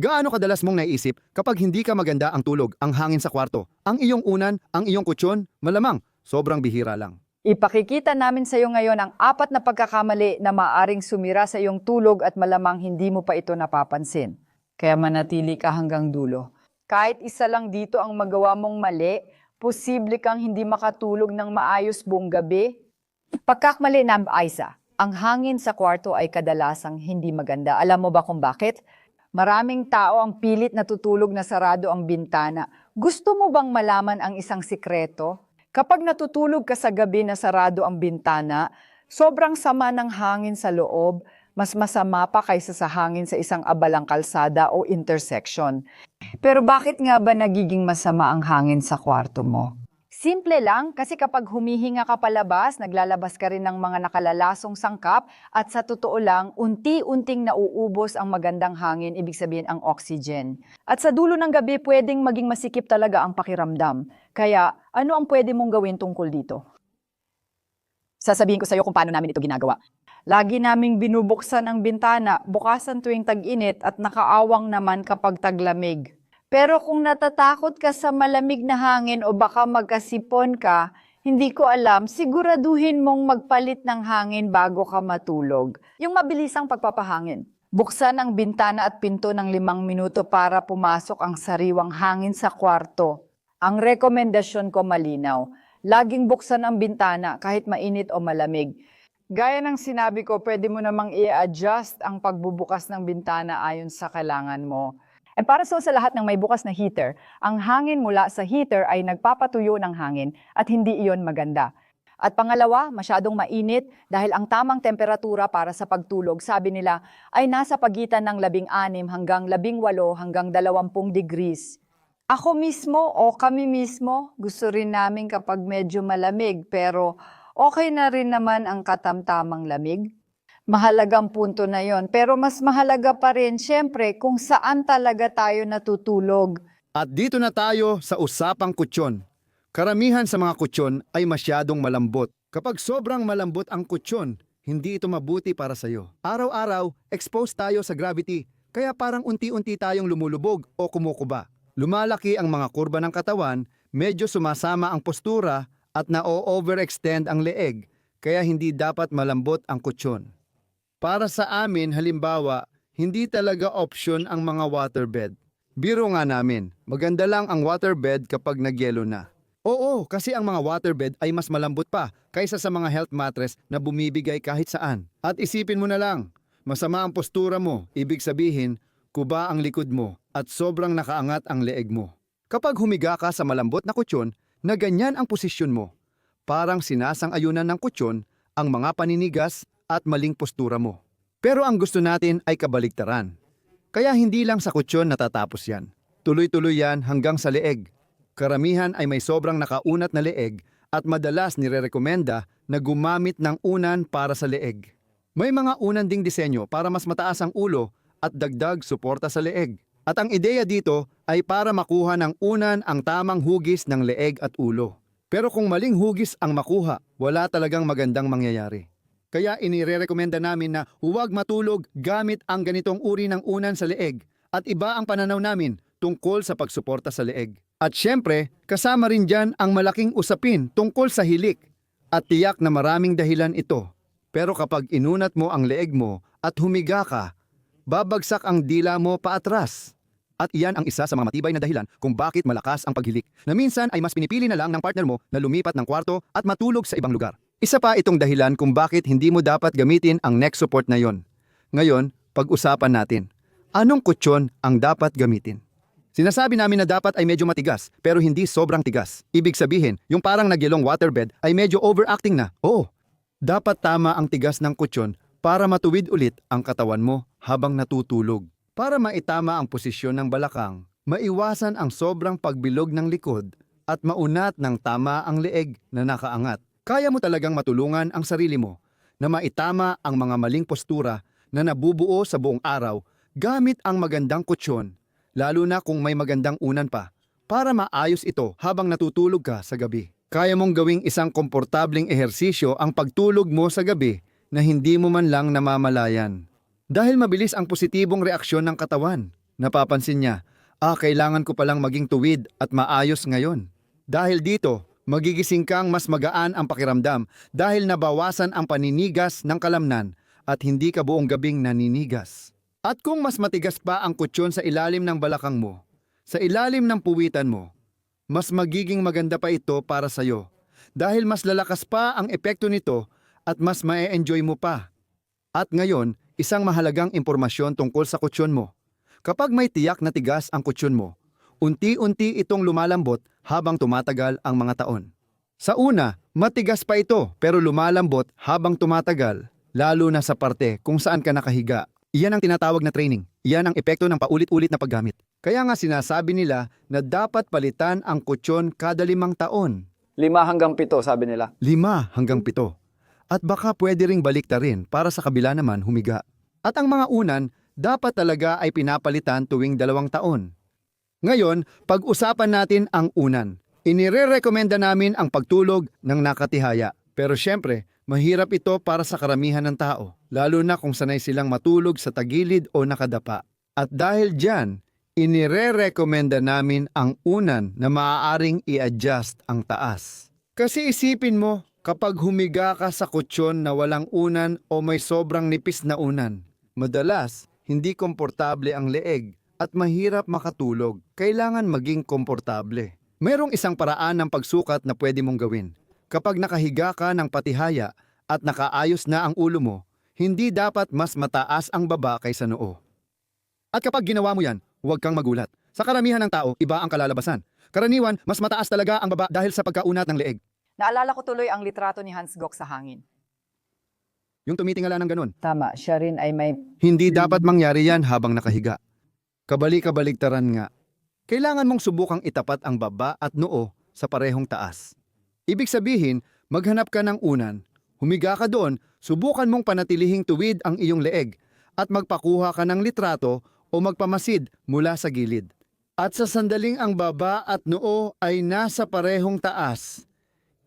Gaano kadalas mong naiisip kapag hindi ka maganda ang tulog, ang hangin sa kwarto, ang iyong unan, ang iyong kutsyon, malamang, sobrang bihira lang. Ipakikita namin sa iyo ngayon ang apat na pagkakamali na maaring sumira sa iyong tulog at malamang hindi mo pa ito napapansin. Kaya manatili ka hanggang dulo. Kahit isa lang dito ang magawa mong mali, posible kang hindi makatulog ng maayos buong gabi. Pagkakamali ng Aisa, ang hangin sa kwarto ay kadalasang hindi maganda. Alam mo ba kung bakit? Maraming tao ang pilit natutulog na sarado ang bintana. Gusto mo bang malaman ang isang sikreto? Kapag natutulog ka sa gabi na sarado ang bintana, sobrang sama ng hangin sa loob, mas masama pa kaysa sa hangin sa isang abalang kalsada o intersection. Pero bakit nga ba nagiging masama ang hangin sa kwarto mo? Simple lang, kasi kapag humihinga ka palabas, naglalabas ka rin ng mga nakalalasong sangkap at sa totoo lang, unti-unting nauubos ang magandang hangin, ibig sabihin ang oxygen. At sa dulo ng gabi, pwedeng maging masikip talaga ang pakiramdam. Kaya, ano ang pwede mong gawin tungkol dito? Sasabihin ko sa iyo kung paano namin ito ginagawa. Lagi naming binubuksan ang bintana, bukasan tuwing tag-init at nakaawang naman kapag taglamig. Pero kung natatakot ka sa malamig na hangin o baka magkasipon ka, hindi ko alam, siguraduhin mong magpalit ng hangin bago ka matulog. Yung mabilisang pagpapahangin. Buksan ang bintana at pinto ng limang minuto para pumasok ang sariwang hangin sa kwarto. Ang rekomendasyon ko malinaw. Laging buksan ang bintana kahit mainit o malamig. Gaya ng sinabi ko, pwede mo namang i-adjust ang pagbubukas ng bintana ayon sa kailangan mo. And para so sa lahat ng may bukas na heater, ang hangin mula sa heater ay nagpapatuyo ng hangin at hindi iyon maganda. At pangalawa, masyadong mainit dahil ang tamang temperatura para sa pagtulog, sabi nila, ay nasa pagitan ng 16 hanggang 18 hanggang 20 degrees. Ako mismo o kami mismo, gusto rin namin kapag medyo malamig pero okay na rin naman ang katamtamang lamig. Mahalagang punto na yon. Pero mas mahalaga pa rin, syempre, kung saan talaga tayo natutulog. At dito na tayo sa usapang kutsyon. Karamihan sa mga kutsyon ay masyadong malambot. Kapag sobrang malambot ang kutsyon, hindi ito mabuti para sa iyo. Araw-araw, exposed tayo sa gravity, kaya parang unti-unti tayong lumulubog o kumukuba. Lumalaki ang mga kurba ng katawan, medyo sumasama ang postura at na-overextend ang leeg, kaya hindi dapat malambot ang kutsyon. Para sa amin, halimbawa, hindi talaga option ang mga waterbed. Biro nga namin, maganda lang ang waterbed kapag nagyelo na. Oo, kasi ang mga waterbed ay mas malambot pa kaysa sa mga health mattress na bumibigay kahit saan. At isipin mo na lang, masama ang postura mo, ibig sabihin, kuba ang likod mo at sobrang nakaangat ang leeg mo. Kapag humiga ka sa malambot na kutsyon, na ganyan ang posisyon mo. Parang sinasang-ayunan ng kutsyon ang mga paninigas at maling postura mo. Pero ang gusto natin ay kabaligtaran. Kaya hindi lang sa kutsyon natatapos yan. Tuloy-tuloy yan hanggang sa leeg. Karamihan ay may sobrang nakaunat na leeg at madalas nirerekomenda na gumamit ng unan para sa leeg. May mga unan ding disenyo para mas mataas ang ulo at dagdag suporta sa leeg. At ang ideya dito ay para makuha ng unan ang tamang hugis ng leeg at ulo. Pero kung maling hugis ang makuha, wala talagang magandang mangyayari. Kaya inirerekomenda namin na huwag matulog gamit ang ganitong uri ng unan sa leeg at iba ang pananaw namin tungkol sa pagsuporta sa leeg. At syempre, kasama rin dyan ang malaking usapin tungkol sa hilik at tiyak na maraming dahilan ito. Pero kapag inunat mo ang leeg mo at humiga ka, babagsak ang dila mo paatras. At iyan ang isa sa mga matibay na dahilan kung bakit malakas ang paghilik. Na minsan ay mas pinipili na lang ng partner mo na lumipat ng kwarto at matulog sa ibang lugar. Isa pa itong dahilan kung bakit hindi mo dapat gamitin ang neck support na yon. Ngayon, pag-usapan natin. Anong kutsyon ang dapat gamitin? Sinasabi namin na dapat ay medyo matigas, pero hindi sobrang tigas. Ibig sabihin, yung parang nagyelong waterbed ay medyo overacting na. Oo, dapat tama ang tigas ng kutsyon para matuwid ulit ang katawan mo habang natutulog. Para maitama ang posisyon ng balakang, maiwasan ang sobrang pagbilog ng likod at maunat ng tama ang leeg na nakaangat. Kaya mo talagang matulungan ang sarili mo na maitama ang mga maling postura na nabubuo sa buong araw gamit ang magandang kutsyon, lalo na kung may magandang unan pa, para maayos ito habang natutulog ka sa gabi. Kaya mong gawing isang komportabling ehersisyo ang pagtulog mo sa gabi na hindi mo man lang namamalayan. Dahil mabilis ang positibong reaksyon ng katawan. Napapansin niya, ah, kailangan ko palang maging tuwid at maayos ngayon. Dahil dito, magigising kang mas magaan ang pakiramdam dahil nabawasan ang paninigas ng kalamnan at hindi ka buong gabing naninigas. At kung mas matigas pa ang kutsyon sa ilalim ng balakang mo, sa ilalim ng puwitan mo, mas magiging maganda pa ito para sa'yo dahil mas lalakas pa ang epekto nito at mas mae-enjoy mo pa. At ngayon, isang mahalagang impormasyon tungkol sa kutsyon mo. Kapag may tiyak na tigas ang kutsyon mo, unti-unti itong lumalambot habang tumatagal ang mga taon. Sa una, matigas pa ito pero lumalambot habang tumatagal, lalo na sa parte kung saan ka nakahiga. Iyan ang tinatawag na training. Iyan ang epekto ng paulit-ulit na paggamit. Kaya nga sinasabi nila na dapat palitan ang kutsyon kada limang taon. Lima hanggang pito, sabi nila. Lima hanggang pito. At baka pwede ring baliktarin para sa kabila naman humiga. At ang mga unan, dapat talaga ay pinapalitan tuwing dalawang taon. Ngayon, pag-usapan natin ang unan. Inire-recommenda namin ang pagtulog ng nakatihaya. Pero syempre, mahirap ito para sa karamihan ng tao, lalo na kung sanay silang matulog sa tagilid o nakadapa. At dahil dyan, inire-recommenda namin ang unan na maaaring i-adjust ang taas. Kasi isipin mo, kapag humiga ka sa kutsyon na walang unan o may sobrang nipis na unan, madalas hindi komportable ang leeg at mahirap makatulog. Kailangan maging komportable. Mayroong isang paraan ng pagsukat na pwede mong gawin. Kapag nakahiga ka ng patihaya at nakaayos na ang ulo mo, hindi dapat mas mataas ang baba kaysa noo. At kapag ginawa mo yan, huwag kang magulat. Sa karamihan ng tao, iba ang kalalabasan. Karaniwan, mas mataas talaga ang baba dahil sa pagkaunat ng leeg. Naalala ko tuloy ang litrato ni Hans Gok sa hangin. Yung tumitingala ng ganun. Tama, siya rin ay may Hindi dapat mangyari yan habang nakahiga. Kabalik-kabaliktaran nga. Kailangan mong subukang itapat ang baba at noo sa parehong taas. Ibig sabihin, maghanap ka ng unan, humiga ka doon, subukan mong panatilihing tuwid ang iyong leeg at magpakuha ka ng litrato o magpamasid mula sa gilid. At sa sandaling ang baba at noo ay nasa parehong taas,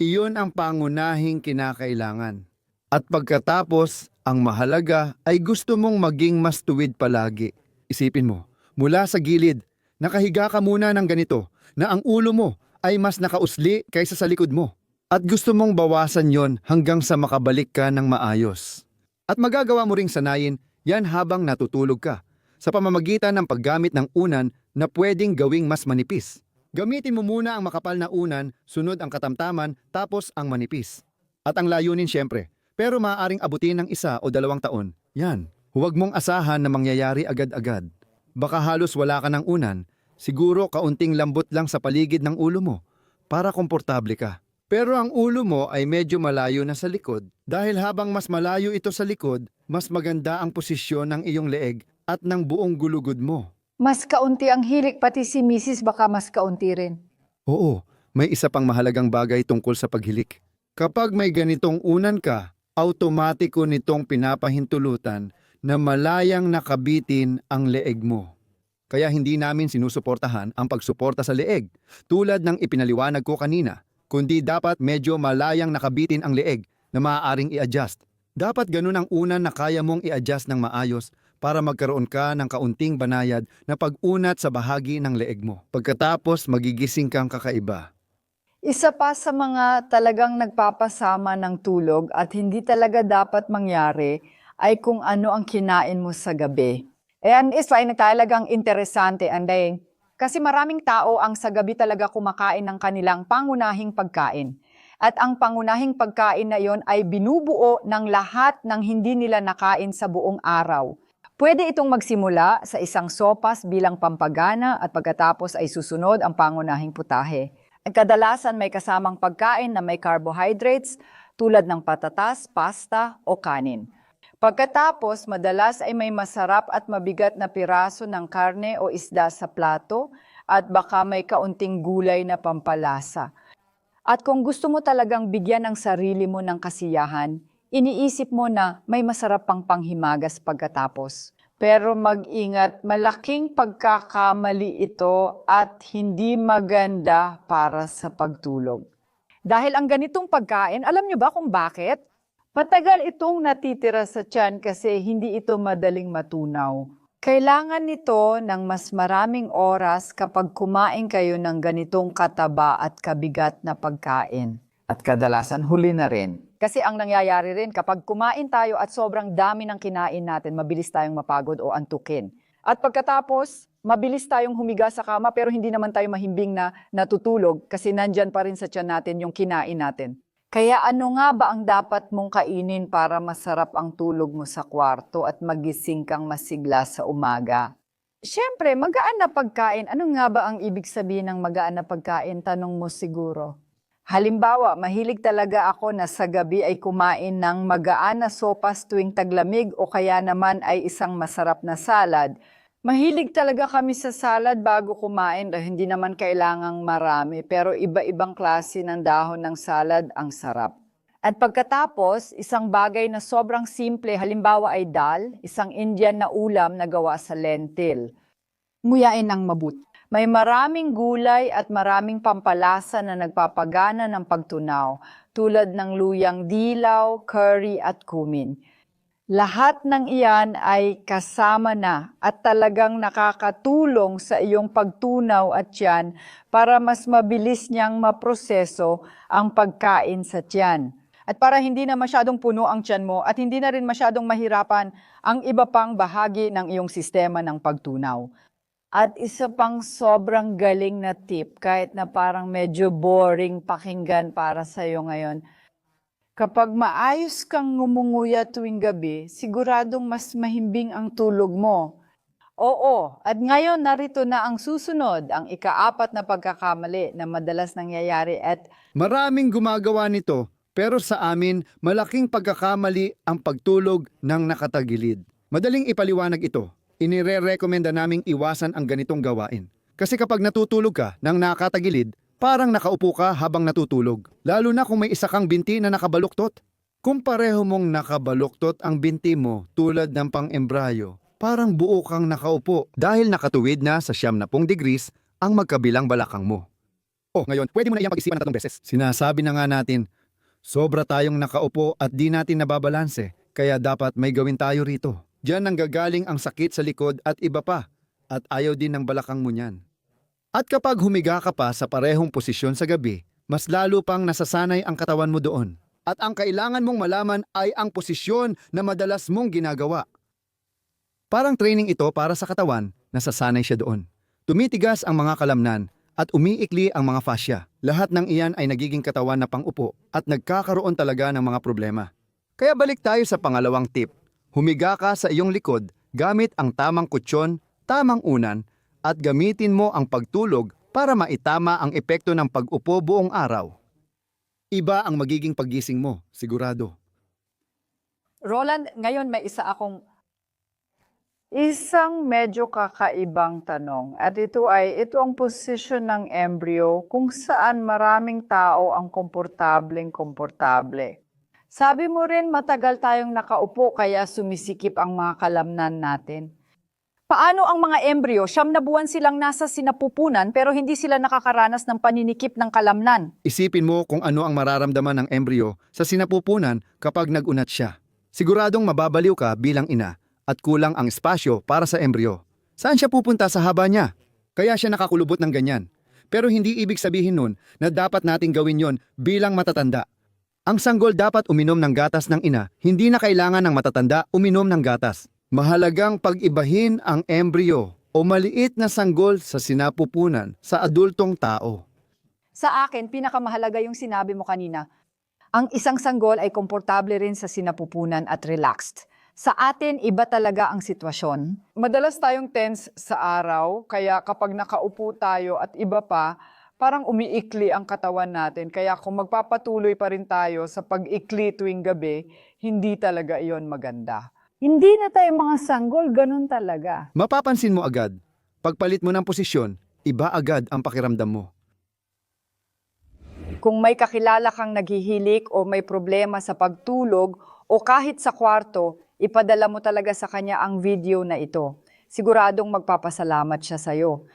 iyon ang pangunahing kinakailangan. At pagkatapos, ang mahalaga ay gusto mong maging mas tuwid palagi. Isipin mo, mula sa gilid, nakahiga ka muna ng ganito na ang ulo mo ay mas nakausli kaysa sa likod mo. At gusto mong bawasan yon hanggang sa makabalik ka ng maayos. At magagawa mo ring sanayin yan habang natutulog ka sa pamamagitan ng paggamit ng unan na pwedeng gawing mas manipis. Gamitin mo muna ang makapal na unan, sunod ang katamtaman, tapos ang manipis. At ang layunin siyempre, pero maaaring abutin ng isa o dalawang taon. Yan, huwag mong asahan na mangyayari agad-agad. Baka halos wala ka ng unan, siguro kaunting lambot lang sa paligid ng ulo mo para komportable ka. Pero ang ulo mo ay medyo malayo na sa likod dahil habang mas malayo ito sa likod, mas maganda ang posisyon ng iyong leeg at ng buong gulugod mo. Mas kaunti ang hilik, pati si Mrs. baka mas kaunti rin. Oo, may isa pang mahalagang bagay tungkol sa paghilik. Kapag may ganitong unan ka, automatiko nitong pinapahintulutan na malayang nakabitin ang leeg mo. Kaya hindi namin sinusuportahan ang pagsuporta sa leeg, tulad ng ipinaliwanag ko kanina, kundi dapat medyo malayang nakabitin ang leeg na maaaring i-adjust. Dapat ganun ang unan na kaya mong i-adjust ng maayos para magkaroon ka ng kaunting banayad na pag-unat sa bahagi ng leeg mo. Pagkatapos, magigising kang kakaiba. Isa pa sa mga talagang nagpapasama ng tulog at hindi talaga dapat mangyari ay kung ano ang kinain mo sa gabi. And is why talagang interesante, Anday. Kasi maraming tao ang sa gabi talaga kumakain ng kanilang pangunahing pagkain. At ang pangunahing pagkain na yon ay binubuo ng lahat ng hindi nila nakain sa buong araw. Pwede itong magsimula sa isang sopas bilang pampagana at pagkatapos ay susunod ang pangunahing putahe. Kadalasan may kasamang pagkain na may carbohydrates tulad ng patatas, pasta o kanin. Pagkatapos, madalas ay may masarap at mabigat na piraso ng karne o isda sa plato at baka may kaunting gulay na pampalasa. At kung gusto mo talagang bigyan ng sarili mo ng kasiyahan, iniisip mo na may masarap pang panghimagas pagkatapos. Pero mag-ingat, malaking pagkakamali ito at hindi maganda para sa pagtulog. Dahil ang ganitong pagkain, alam niyo ba kung bakit? Patagal itong natitira sa tiyan kasi hindi ito madaling matunaw. Kailangan nito ng mas maraming oras kapag kumain kayo ng ganitong kataba at kabigat na pagkain. At kadalasan huli na rin. Kasi ang nangyayari rin kapag kumain tayo at sobrang dami ng kinain natin, mabilis tayong mapagod o antukin. At pagkatapos, mabilis tayong humiga sa kama pero hindi naman tayo mahimbing na natutulog kasi nandyan pa rin sa tiyan natin yung kinain natin. Kaya ano nga ba ang dapat mong kainin para masarap ang tulog mo sa kwarto at magising kang masigla sa umaga? Siyempre, magaan na pagkain. Ano nga ba ang ibig sabihin ng magaan na pagkain? Tanong mo siguro. Halimbawa, mahilig talaga ako na sa gabi ay kumain ng magaan na sopas tuwing taglamig o kaya naman ay isang masarap na salad. Mahilig talaga kami sa salad bago kumain dahil hindi naman kailangang marami pero iba-ibang klase ng dahon ng salad ang sarap. At pagkatapos, isang bagay na sobrang simple, halimbawa ay dal, isang Indian na ulam na gawa sa lentil. Nguyain ng mabuti. May maraming gulay at maraming pampalasa na nagpapagana ng pagtunaw, tulad ng luyang dilaw, curry at cumin. Lahat ng iyan ay kasama na at talagang nakakatulong sa iyong pagtunaw at tiyan para mas mabilis niyang maproseso ang pagkain sa tiyan. At para hindi na masyadong puno ang tiyan mo at hindi na rin masyadong mahirapan ang iba pang bahagi ng iyong sistema ng pagtunaw. At isa pang sobrang galing na tip, kahit na parang medyo boring pakinggan para sa iyo ngayon. Kapag maayos kang ngumunguya tuwing gabi, siguradong mas mahimbing ang tulog mo. Oo, at ngayon narito na ang susunod, ang ikaapat na pagkakamali na madalas nangyayari at Maraming gumagawa nito, pero sa amin, malaking pagkakamali ang pagtulog ng nakatagilid. Madaling ipaliwanag ito. Inire-recommenda naming iwasan ang ganitong gawain. Kasi kapag natutulog ka ng nakatagilid, parang nakaupo ka habang natutulog. Lalo na kung may isa kang binti na nakabaluktot. Kung pareho mong nakabaluktot ang binti mo tulad ng pang-embryo, parang buo kang nakaupo dahil nakatuwid na sa siyam na pong degrees ang magkabilang balakang mo. Oh, ngayon, pwede mo na iyang pag-isipan ng tatlong beses. Sinasabi na nga natin, sobra tayong nakaupo at di natin nababalanse, kaya dapat may gawin tayo rito. Diyan nanggagaling ang sakit sa likod at iba pa, at ayaw din ng balakang mo niyan. At kapag humiga ka pa sa parehong posisyon sa gabi, mas lalo pang nasasanay ang katawan mo doon. At ang kailangan mong malaman ay ang posisyon na madalas mong ginagawa. Parang training ito para sa katawan, nasasanay siya doon. Tumitigas ang mga kalamnan at umiikli ang mga fascia. Lahat ng iyan ay nagiging katawan na pang-upo at nagkakaroon talaga ng mga problema. Kaya balik tayo sa pangalawang tip. Humiga ka sa iyong likod gamit ang tamang kutsyon, tamang unan, at gamitin mo ang pagtulog para maitama ang epekto ng pag-upo buong araw. Iba ang magiging paggising mo, sigurado. Roland, ngayon may isa akong isang medyo kakaibang tanong. At ito ay, ito ang posisyon ng embryo kung saan maraming tao ang komportableng komportable. Sabi mo rin matagal tayong nakaupo kaya sumisikip ang mga kalamnan natin. Paano ang mga embryo? Siyam na buwan silang nasa sinapupunan pero hindi sila nakakaranas ng paninikip ng kalamnan. Isipin mo kung ano ang mararamdaman ng embryo sa sinapupunan kapag nagunat siya. Siguradong mababaliw ka bilang ina at kulang ang espasyo para sa embryo. Saan siya pupunta sa haba niya? Kaya siya nakakulubot ng ganyan. Pero hindi ibig sabihin nun na dapat nating gawin yon bilang matatanda. Ang sanggol dapat uminom ng gatas ng ina, hindi na kailangan ng matatanda uminom ng gatas. Mahalagang pag-ibahin ang embryo o maliit na sanggol sa sinapupunan sa adultong tao. Sa akin, pinakamahalaga yung sinabi mo kanina. Ang isang sanggol ay komportable rin sa sinapupunan at relaxed. Sa atin, iba talaga ang sitwasyon. Madalas tayong tense sa araw, kaya kapag nakaupo tayo at iba pa, parang umiikli ang katawan natin. Kaya kung magpapatuloy pa rin tayo sa pag-ikli tuwing gabi, hindi talaga iyon maganda. Hindi na tayo mga sanggol, ganun talaga. Mapapansin mo agad, pagpalit mo ng posisyon, iba agad ang pakiramdam mo. Kung may kakilala kang naghihilik o may problema sa pagtulog o kahit sa kwarto, ipadala mo talaga sa kanya ang video na ito. Siguradong magpapasalamat siya sa'yo.